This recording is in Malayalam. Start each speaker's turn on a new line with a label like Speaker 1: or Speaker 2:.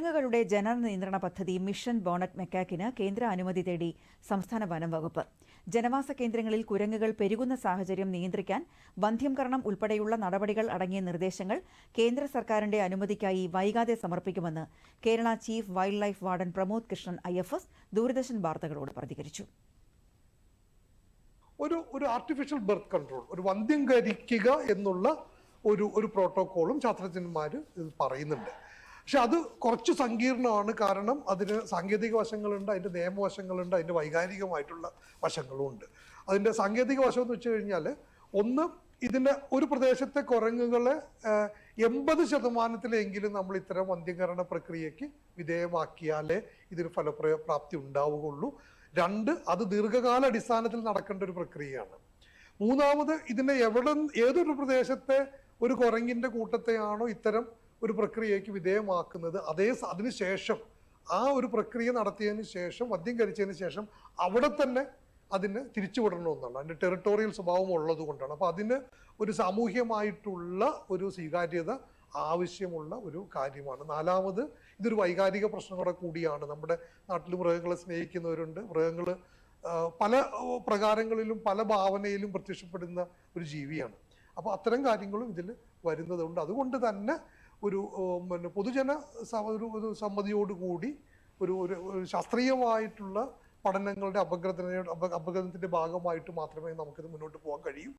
Speaker 1: കുരങ്ങുകളുടെ ജനന നിയന്ത്രണ പദ്ധതി മിഷൻ ബോണറ്റ് മെക്കാക്കിന് കേന്ദ്ര അനുമതി തേടി സംസ്ഥാന വനം വകുപ്പ്. ജനവാസ കേന്ദ്രങ്ങളിൽ കുരങ്ങുകൾ പെരുകുന്ന സാഹചര്യം നിയന്ത്രിക്കാൻ വന്ധ്യംകരണം ഉൾപ്പെടെയുള്ള നടപടികൾ അടങ്ങിയ നിർദ്ദേശങ്ങൾ കേന്ദ്ര സർക്കാരിന്റെ അനുമതിക്കായി വൈകാതെ സമർപ്പിക്കുമെന്ന് Kerala chief wildlife warden Pramod Krishnan I F S Doordarshan വാർത്തകളോട് പ്രതികരിച്ചു.
Speaker 2: ഒരു ഒരു ആർട്ടിഫിഷ്യൽ ബർത്ത് കൺട്രോൾ ഒരു വന്ധ്യംകരിക്കുക എന്നുള്ള ഒരു ഒരു പ്രോട്ടോക്കോളും ശാസ്ത്രജ്ഞന്മാർ പറയുന്നുണ്ട്. പക്ഷെ അത് കുറച്ച് സങ്കീർണമാണ്. കാരണം അതിന് സാങ്കേതിക വശങ്ങളുണ്ട് അതിന്റെ നിയമവശങ്ങളുണ്ട് അതിന്റെ വൈകാരികമായിട്ടുള്ള വശങ്ങളും ഉണ്ട് അതിന്റെ സാങ്കേതിക വശം എന്ന് വെച്ച് കഴിഞ്ഞാൽ ഒന്ന് ഇതിന്റെ ഒരു പ്രദേശത്തെ കുരങ്ങുകളെ എൺപത് ശതമാനത്തിലെങ്കിലും നമ്മൾ ഇത്തരം വന്ധ്യകരണ പ്രക്രിയയ്ക്ക് വിധേയമാക്കിയാലേ ഇതിന് ഫലപ്രയ പ്രാപ്തി ഉണ്ടാവുകയുള്ളൂ. രണ്ട് അത് ദീർഘകാല അടിസ്ഥാനത്തിൽ നടക്കേണ്ട ഒരു പ്രക്രിയയാണ്. മൂന്നാമത് ഇതിനെ എവിടെ ഏതൊരു പ്രദേശത്തെ ഒരു കുരങ്ങിന്റെ കൂട്ടത്തെയാണോ ഇത്തരം ഒരു പ്രക്രിയയ്ക്ക് വിധേയമാക്കുന്നത് അതേ അതിനുശേഷം ആ ഒരു പ്രക്രിയ നടത്തിയതിന് ശേഷം മദ്യം കഴിച്ചതിന് ശേഷം അവിടെ തന്നെ അതിന് തിരിച്ചുവിടണമെന്നാണ് അതിന്റെ ടെറിട്ടോറിയൽ സ്വഭാവം ഉള്ളത് കൊണ്ടാണ്. അപ്പോൾ അതിന് ഒരു സാമൂഹ്യമായിട്ടുള്ള ഒരു സ്വീകാര്യത ആവശ്യമുള്ള ഒരു കാര്യമാണ്. നാലാമത് ഇതൊരു വൈകാരിക പ്രശ്നങ്ങളുടെ കൂടെ കൂടിയാണ്. നമ്മുടെ നാട്ടിൽ മൃഗങ്ങളെ സ്നേഹിക്കുന്നവരുണ്ട്. മൃഗങ്ങൾ പല പ്രകാരങ്ങളിലും പല ഭാവനയിലും പ്രത്യക്ഷപ്പെടുന്ന ഒരു ജീവിയാണ്. അപ്പോൾ അത്തരം കാര്യങ്ങളും ഇതിൽ വരുന്നതുകൊണ്ട് അതുകൊണ്ട് തന്നെ ഒരു പിന്നെ പൊതുജന ഒരു ഒരു സമ്മതിയോടുകൂടി ഒരു ഒരു ശാസ്ത്രീയമായിട്ടുള്ള പഠനങ്ങളുടെ അപഗ്രഥനയുടെ അപഗ്രഥനത്തിന്റെ ഭാഗമായിട്ട് മാത്രമേ നമുക്കിത് മുന്നോട്ട് പോകാൻ കഴിയൂ.